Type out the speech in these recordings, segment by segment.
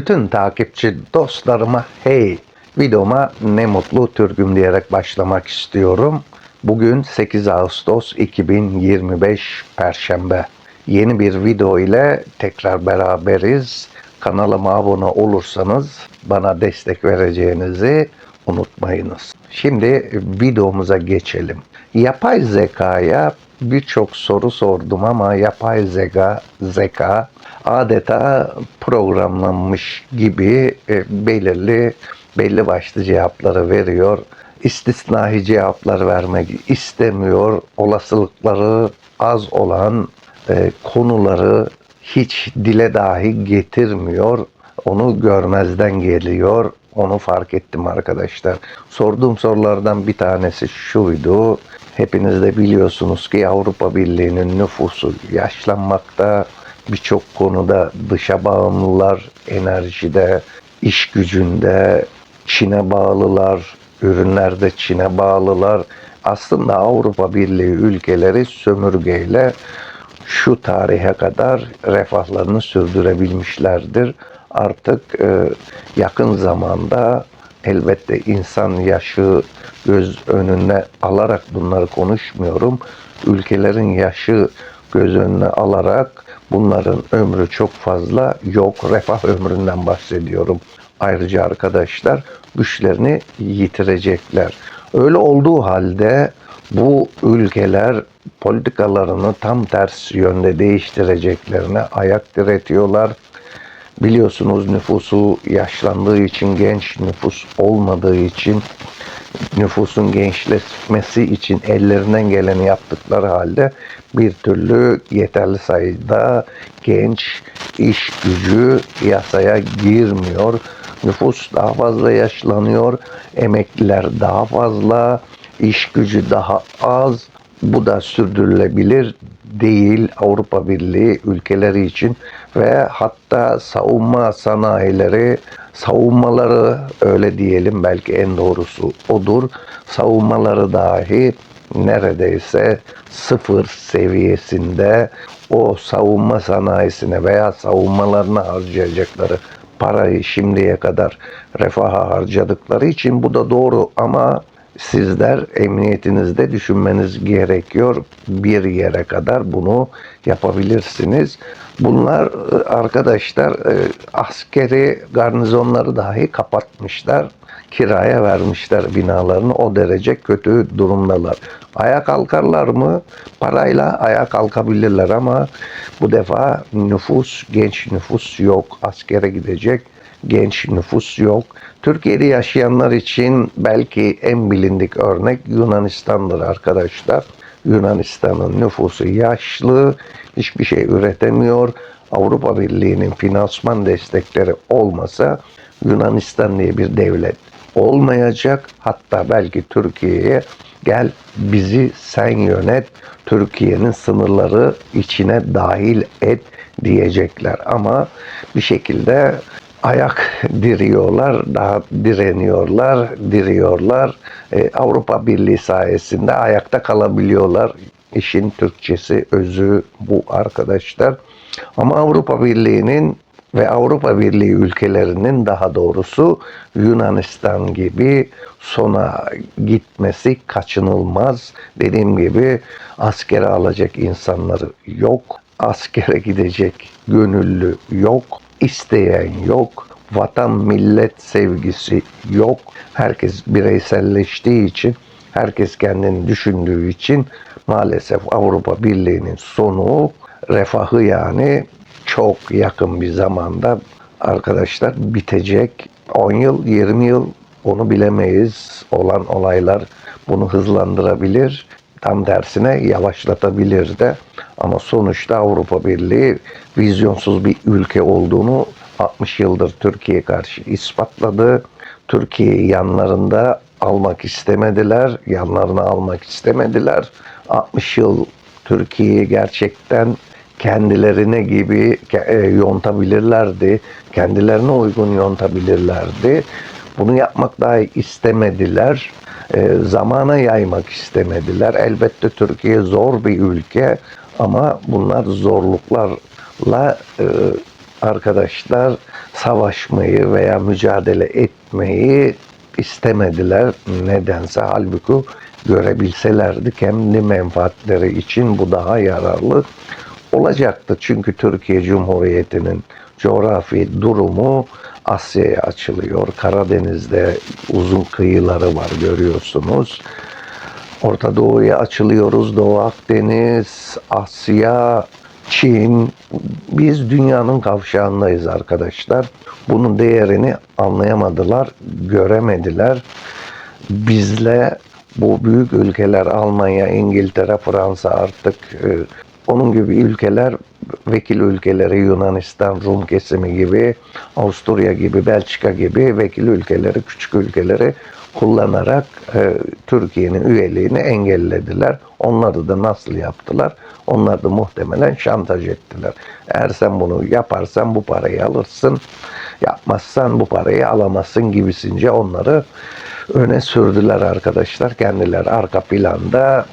Bütün takipçi dostlarıma hey videoma ne mutlu Türk'üm diyerek başlamak istiyorum. Bugün 8 Ağustos 2025 Perşembe. Yeni bir video ile tekrar beraberiz. Kanalıma abone olursanız bana destek vereceğinizi unutmayınız. Şimdi videomuza geçelim. Yapay zekaya birçok soru sordum ama yapay zeka, zeka adeta programlanmış gibi e, belirli belli başlı cevapları veriyor. İstisnai cevaplar vermek istemiyor. Olasılıkları az olan e, konuları hiç dile dahi getirmiyor. Onu görmezden geliyor. Onu fark ettim arkadaşlar. Sorduğum sorulardan bir tanesi şuydu. Hepiniz de biliyorsunuz ki Avrupa Birliği'nin nüfusu yaşlanmakta. Birçok konuda dışa bağımlılar, enerjide, iş gücünde, Çin'e bağlılar, ürünlerde Çin'e bağlılar. Aslında Avrupa Birliği ülkeleri sömürgeyle şu tarihe kadar refahlarını sürdürebilmişlerdir. Artık e, yakın zamanda elbette insan yaşı göz önüne alarak bunları konuşmuyorum. Ülkelerin yaşı göz önüne alarak bunların ömrü çok fazla yok. Refah ömründen bahsediyorum. Ayrıca arkadaşlar güçlerini yitirecekler. Öyle olduğu halde bu ülkeler politikalarını tam ters yönde değiştireceklerine ayak diretiyorlar. Biliyorsunuz nüfusu yaşlandığı için genç nüfus olmadığı için nüfusun gençleşmesi için ellerinden geleni yaptıkları halde bir türlü yeterli sayıda genç iş gücü yasaya girmiyor. Nüfus daha fazla yaşlanıyor, emekliler daha fazla, iş gücü daha az. Bu da sürdürülebilir değil Avrupa Birliği ülkeleri için ve hatta savunma sanayileri savunmaları öyle diyelim belki en doğrusu odur. Savunmaları dahi neredeyse sıfır seviyesinde o savunma sanayisine veya savunmalarına harcayacakları parayı şimdiye kadar refaha harcadıkları için bu da doğru ama sizler emniyetinizde düşünmeniz gerekiyor. Bir yere kadar bunu yapabilirsiniz. Bunlar e, arkadaşlar e, askeri garnizonları dahi kapatmışlar. Kiraya vermişler binalarını. O derece kötü durumdalar. Ayağa kalkarlar mı? Parayla ayağa kalkabilirler ama bu defa nüfus, genç nüfus yok. Askere gidecek genç nüfus yok. Türkiye'de yaşayanlar için belki en bilindik örnek Yunanistan'dır arkadaşlar. Yunanistan'ın nüfusu yaşlı, hiçbir şey üretemiyor. Avrupa Birliği'nin finansman destekleri olmasa Yunanistan diye bir devlet olmayacak. Hatta belki Türkiye'ye gel bizi sen yönet, Türkiye'nin sınırları içine dahil et diyecekler. Ama bir şekilde ayak diriyorlar, daha direniyorlar, diriyorlar. Ee, Avrupa Birliği sayesinde ayakta kalabiliyorlar. İşin Türkçesi, özü bu arkadaşlar. Ama Avrupa Birliği'nin ve Avrupa Birliği ülkelerinin daha doğrusu Yunanistan gibi sona gitmesi kaçınılmaz. Dediğim gibi askere alacak insanları yok. Askere gidecek gönüllü yok isteyen yok. Vatan millet sevgisi yok. Herkes bireyselleştiği için, herkes kendini düşündüğü için maalesef Avrupa Birliği'nin sonu refahı yani çok yakın bir zamanda arkadaşlar bitecek. 10 yıl, 20 yıl onu bilemeyiz. Olan olaylar bunu hızlandırabilir. Tam tersine yavaşlatabilir de. Ama sonuçta Avrupa Birliği vizyonsuz bir ülke olduğunu 60 yıldır Türkiye karşı ispatladı. Türkiye'yi yanlarında almak istemediler. Yanlarına almak istemediler. 60 yıl Türkiye'yi gerçekten kendilerine gibi e, yontabilirlerdi. Kendilerine uygun yontabilirlerdi. Bunu yapmak dahi istemediler. E, zamana yaymak istemediler. Elbette Türkiye zor bir ülke ama bunlar zorluklarla e, arkadaşlar savaşmayı veya mücadele etmeyi istemediler nedense. Halbuki görebilselerdi kendi menfaatleri için bu daha yararlı olacaktı. Çünkü Türkiye Cumhuriyeti'nin coğrafi durumu Asya'ya açılıyor. Karadeniz'de uzun kıyıları var görüyorsunuz. Orta Doğu'ya açılıyoruz. Doğu Akdeniz, Asya, Çin. Biz dünyanın kavşağındayız arkadaşlar. Bunun değerini anlayamadılar, göremediler. Bizle bu büyük ülkeler Almanya, İngiltere, Fransa artık e, onun gibi ülkeler vekil ülkeleri Yunanistan, Rum kesimi gibi, Avusturya gibi, Belçika gibi vekil ülkeleri, küçük ülkeleri kullanarak e, Türkiye'nin üyeliğini engellediler. Onları da nasıl yaptılar? Onlar da muhtemelen şantaj ettiler. Eğer sen bunu yaparsan bu parayı alırsın, yapmazsan bu parayı alamazsın gibisince onları öne sürdüler arkadaşlar. Kendileri arka planda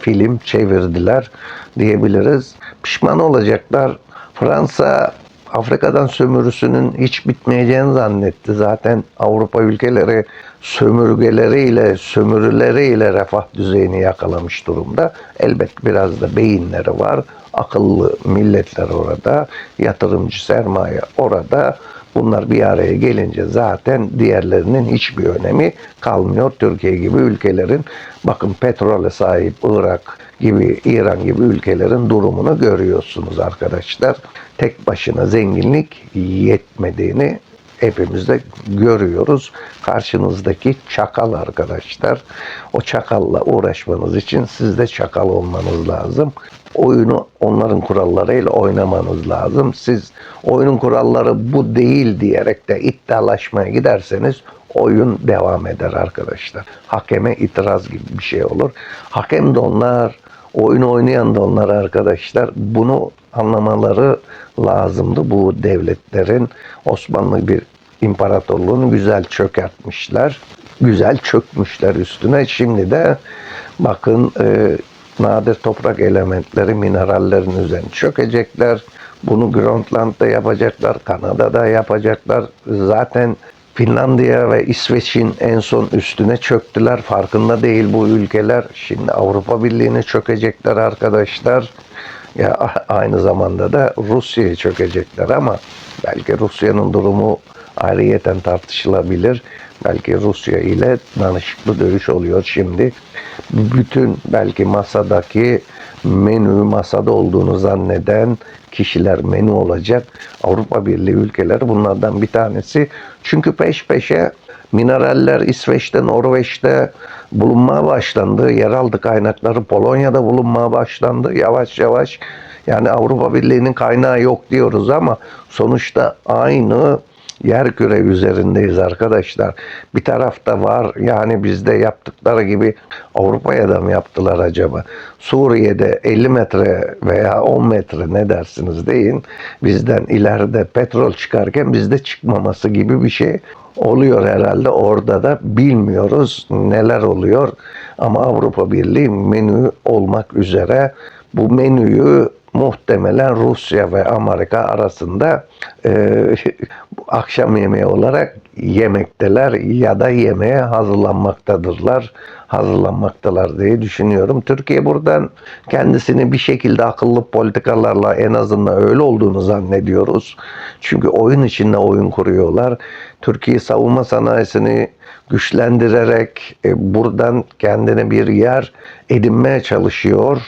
film çevirdiler diyebiliriz. Pişman olacaklar. Fransa Afrika'dan sömürüsünün hiç bitmeyeceğini zannetti. Zaten Avrupa ülkeleri sömürgeleriyle, sömürüleriyle refah düzeyini yakalamış durumda. Elbet biraz da beyinleri var. Akıllı milletler orada, yatırımcı sermaye orada. Bunlar bir araya gelince zaten diğerlerinin hiçbir önemi kalmıyor. Türkiye gibi ülkelerin bakın petrole sahip Irak gibi İran gibi ülkelerin durumunu görüyorsunuz arkadaşlar. Tek başına zenginlik yetmediğini hepimiz de görüyoruz. Karşınızdaki çakal arkadaşlar. O çakalla uğraşmanız için siz de çakal olmanız lazım. Oyunu onların kurallarıyla oynamanız lazım. Siz oyunun kuralları bu değil diyerek de iddialaşmaya giderseniz oyun devam eder arkadaşlar. Hakeme itiraz gibi bir şey olur. Hakem de onlar, oyun oynayan da onlar arkadaşlar. Bunu anlamaları lazımdı. Bu devletlerin Osmanlı bir imparatorluğunu güzel çökertmişler. Güzel çökmüşler üstüne. Şimdi de bakın e, nadir toprak elementleri, minerallerin üzerine çökecekler. Bunu Grönland'da yapacaklar, Kanada'da yapacaklar. Zaten Finlandiya ve İsveç'in en son üstüne çöktüler. Farkında değil bu ülkeler. Şimdi Avrupa Birliği'ne çökecekler arkadaşlar. Ya aynı zamanda da Rusya'ya çökecekler ama belki Rusya'nın durumu ayrıyeten tartışılabilir. Belki Rusya ile danışıklı dövüş oluyor şimdi. Bütün belki masadaki menü masada olduğunu zanneden kişiler menü olacak. Avrupa Birliği ülkeleri bunlardan bir tanesi. Çünkü peş peşe mineraller İsveç'te, Norveç'te bulunmaya başlandı. Yeraltı kaynakları Polonya'da bulunmaya başlandı. Yavaş yavaş yani Avrupa Birliği'nin kaynağı yok diyoruz ama sonuçta aynı yer küre üzerindeyiz arkadaşlar. Bir tarafta var yani bizde yaptıkları gibi Avrupa'ya da mı yaptılar acaba? Suriye'de 50 metre veya 10 metre ne dersiniz deyin. Bizden ileride petrol çıkarken bizde çıkmaması gibi bir şey oluyor herhalde. Orada da bilmiyoruz neler oluyor. Ama Avrupa Birliği menü olmak üzere bu menüyü muhtemelen Rusya ve Amerika arasında e, akşam yemeği olarak yemekteler ya da yemeğe hazırlanmaktadırlar, hazırlanmaktalar diye düşünüyorum. Türkiye buradan kendisini bir şekilde akıllı politikalarla en azından öyle olduğunu zannediyoruz. Çünkü oyun içinde oyun kuruyorlar. Türkiye savunma sanayisini güçlendirerek e, buradan kendine bir yer edinmeye çalışıyor.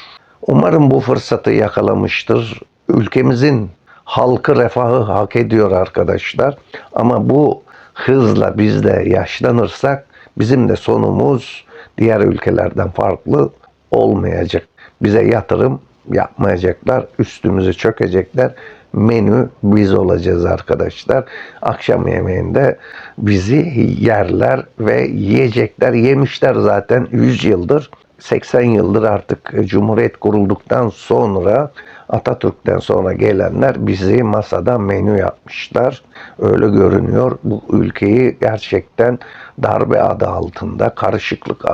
Umarım bu fırsatı yakalamıştır. Ülkemizin halkı refahı hak ediyor arkadaşlar. Ama bu hızla biz de yaşlanırsak bizim de sonumuz diğer ülkelerden farklı olmayacak. Bize yatırım yapmayacaklar, üstümüze çökecekler. Menü biz olacağız arkadaşlar. Akşam yemeğinde bizi yerler ve yiyecekler. Yemişler zaten 100 yıldır. 80 yıldır artık Cumhuriyet kurulduktan sonra Atatürk'ten sonra gelenler bizi masada menü yapmışlar. Öyle görünüyor. Bu ülkeyi gerçekten darbe adı altında, karışıklık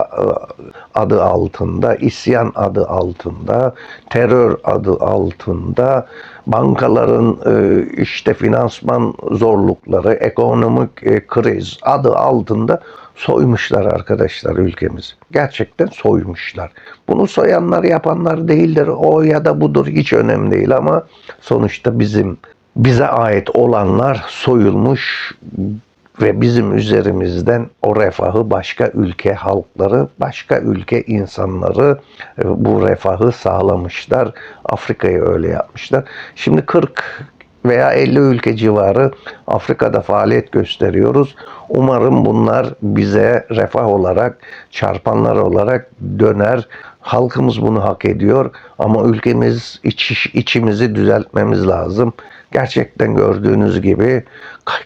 adı altında, isyan adı altında, terör adı altında, bankaların e, işte finansman zorlukları, ekonomik e, kriz adı altında soymuşlar arkadaşlar ülkemizi. Gerçekten soymuşlar. Bunu soyanlar yapanlar değildir. O ya da budur hiç önemli değil ama sonuçta bizim bize ait olanlar soyulmuş ve bizim üzerimizden o refahı başka ülke halkları, başka ülke insanları e, bu refahı sağlamışlar. Afrika'yı öyle yapmışlar. Şimdi 40 veya 50 ülke civarı Afrika'da faaliyet gösteriyoruz. Umarım bunlar bize refah olarak, çarpanlar olarak döner. Halkımız bunu hak ediyor ama ülkemiz iç, içimizi düzeltmemiz lazım. Gerçekten gördüğünüz gibi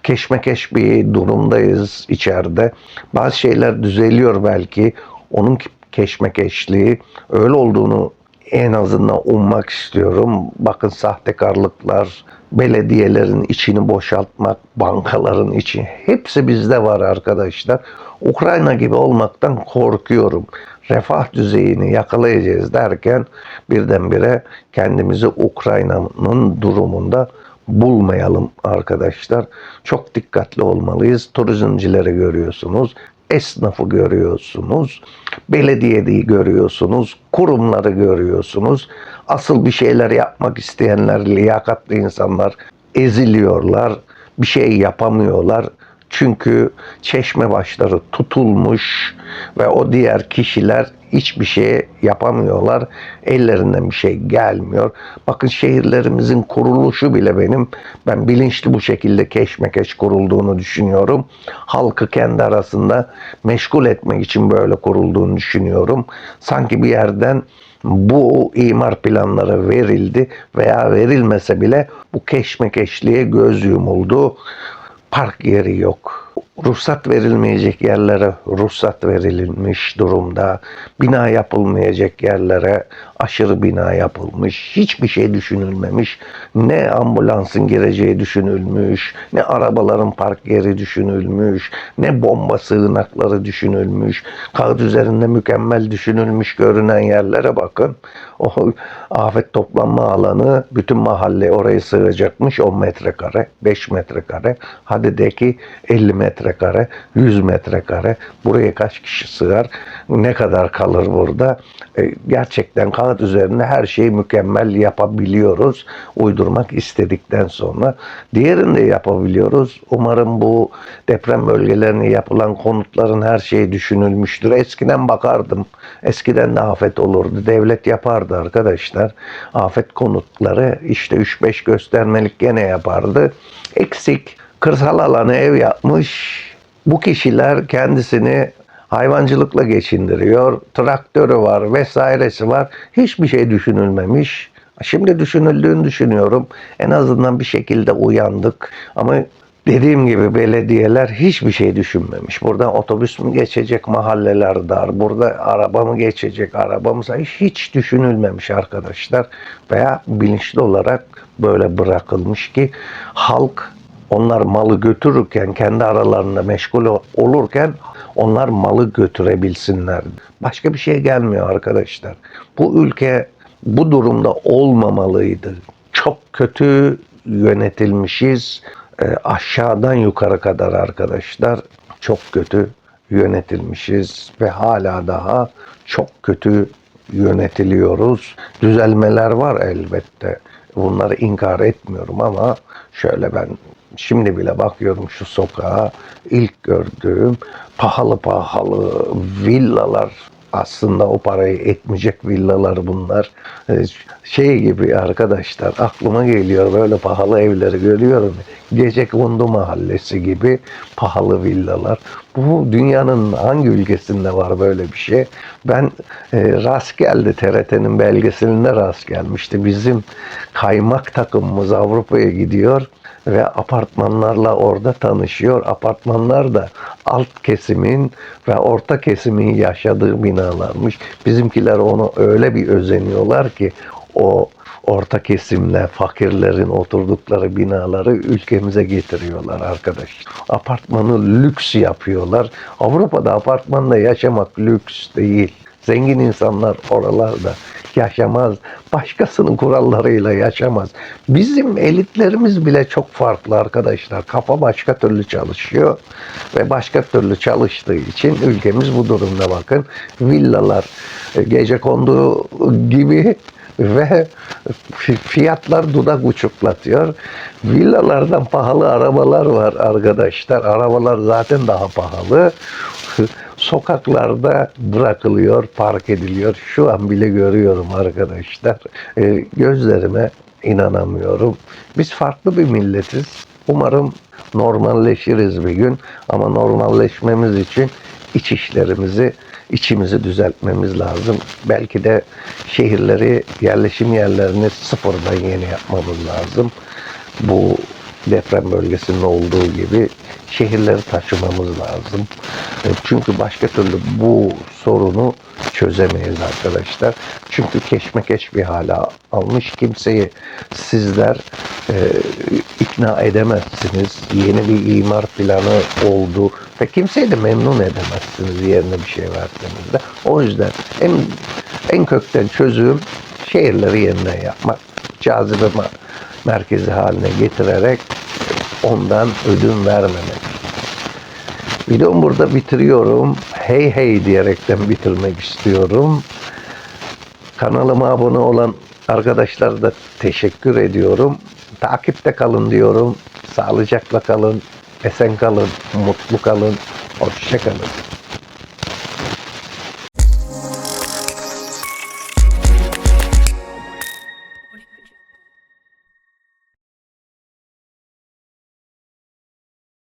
keşmekeş bir durumdayız içeride. Bazı şeyler düzeliyor belki. Onun keşmekeşliği öyle olduğunu en azından ummak istiyorum. Bakın sahtekarlıklar, belediyelerin içini boşaltmak, bankaların içi hepsi bizde var arkadaşlar. Ukrayna gibi olmaktan korkuyorum. Refah düzeyini yakalayacağız derken birdenbire kendimizi Ukrayna'nın durumunda bulmayalım arkadaşlar. Çok dikkatli olmalıyız. Turizmcileri görüyorsunuz esnafı görüyorsunuz, belediyeyi görüyorsunuz, kurumları görüyorsunuz. Asıl bir şeyler yapmak isteyenler, liyakatlı insanlar eziliyorlar, bir şey yapamıyorlar. Çünkü çeşme başları tutulmuş ve o diğer kişiler hiçbir şey yapamıyorlar. Ellerinden bir şey gelmiyor. Bakın şehirlerimizin kuruluşu bile benim ben bilinçli bu şekilde keşmekeş kurulduğunu düşünüyorum. Halkı kendi arasında meşgul etmek için böyle kurulduğunu düşünüyorum. Sanki bir yerden bu imar planları verildi veya verilmese bile bu keşmekeşliğe göz yumuldu. Park yeri yok ruhsat verilmeyecek yerlere ruhsat verilmiş durumda. Bina yapılmayacak yerlere aşırı bina yapılmış. Hiçbir şey düşünülmemiş. Ne ambulansın gireceği düşünülmüş. Ne arabaların park yeri düşünülmüş. Ne bomba sığınakları düşünülmüş. Kağıt üzerinde mükemmel düşünülmüş görünen yerlere bakın. O afet toplanma alanı bütün mahalle oraya sığacakmış 10 metrekare, 5 metrekare. Hadi de ki 50 metrekare, 100 metrekare. Buraya kaç kişi sığar? Ne kadar kalır burada? E, gerçekten kağıt üzerinde her şeyi mükemmel yapabiliyoruz. Uydurmak istedikten sonra. Diğerini de yapabiliyoruz. Umarım bu deprem bölgelerine yapılan konutların her şeyi düşünülmüştür. Eskiden bakardım. Eskiden de afet olurdu. Devlet yapardı arkadaşlar. Afet konutları işte 3-5 göstermelik gene yapardı. Eksik. Kırsal alana ev yapmış. Bu kişiler kendisini hayvancılıkla geçindiriyor. Traktörü var vesairesi var. Hiçbir şey düşünülmemiş. Şimdi düşünüldüğünü düşünüyorum. En azından bir şekilde uyandık. Ama dediğim gibi belediyeler hiçbir şey düşünmemiş. Buradan otobüs mü geçecek mahalleler dar. Burada araba mı geçecek araba mı hiç düşünülmemiş arkadaşlar. Veya bilinçli olarak böyle bırakılmış ki halk onlar malı götürürken kendi aralarında meşgul olurken onlar malı götürebilsinler. Başka bir şey gelmiyor arkadaşlar. Bu ülke bu durumda olmamalıydı. Çok kötü yönetilmişiz. E, aşağıdan yukarı kadar arkadaşlar çok kötü yönetilmişiz ve hala daha çok kötü yönetiliyoruz. Düzelmeler var elbette. Bunları inkar etmiyorum ama şöyle ben Şimdi bile bakıyorum şu sokağa ilk gördüğüm pahalı pahalı villalar aslında o parayı etmeyecek villalar bunlar. Ee, şey gibi arkadaşlar aklıma geliyor böyle pahalı evleri görüyorum. Gece Kondu Mahallesi gibi pahalı villalar. Bu dünyanın hangi ülkesinde var böyle bir şey? Ben e, rast geldi TRT'nin belgeselinde rast gelmişti. Bizim kaymak takımımız Avrupa'ya gidiyor ve apartmanlarla orada tanışıyor. Apartmanlar da alt kesimin ve orta kesimin yaşadığı binalarmış. Bizimkiler onu öyle bir özeniyorlar ki o orta kesimle fakirlerin oturdukları binaları ülkemize getiriyorlar arkadaş. Apartmanı lüks yapıyorlar. Avrupa'da apartmanda yaşamak lüks değil. Zengin insanlar oralarda yaşamaz. Başkasının kurallarıyla yaşamaz. Bizim elitlerimiz bile çok farklı arkadaşlar. Kafa başka türlü çalışıyor ve başka türlü çalıştığı için ülkemiz bu durumda bakın. Villalar e, gece kondu gibi ve fiyatlar dudak uçuklatıyor. Villalardan pahalı arabalar var arkadaşlar. Arabalar zaten daha pahalı. Sokaklarda bırakılıyor, park ediliyor. Şu an bile görüyorum arkadaşlar. Ee, gözlerime inanamıyorum. Biz farklı bir milletiz. Umarım normalleşiriz bir gün. Ama normalleşmemiz için iç işlerimizi, içimizi düzeltmemiz lazım. Belki de şehirleri, yerleşim yerlerini sıfırdan yeni yapmamız lazım. Bu deprem bölgesinin olduğu gibi şehirleri taşımamız lazım. E, Çünkü başka türlü bu sorunu çözemeyiz arkadaşlar. Çünkü keşmekeş bir hale almış kimseyi sizler e, ikna edemezsiniz. Yeni bir imar planı oldu ve kimseyi de memnun edemezsiniz yerine bir şey verseniz de. O yüzden en, en kökten çözüm şehirleri yeniden yapmak. Cazibe ma- merkezi haline getirerek ondan ödün vermemek. Videomu burada bitiriyorum. Hey hey diyerekten bitirmek istiyorum. Kanalıma abone olan arkadaşlara da teşekkür ediyorum. Takipte kalın diyorum. Sağlıcakla kalın, esen kalın, mutlu kalın, hoşça kalın.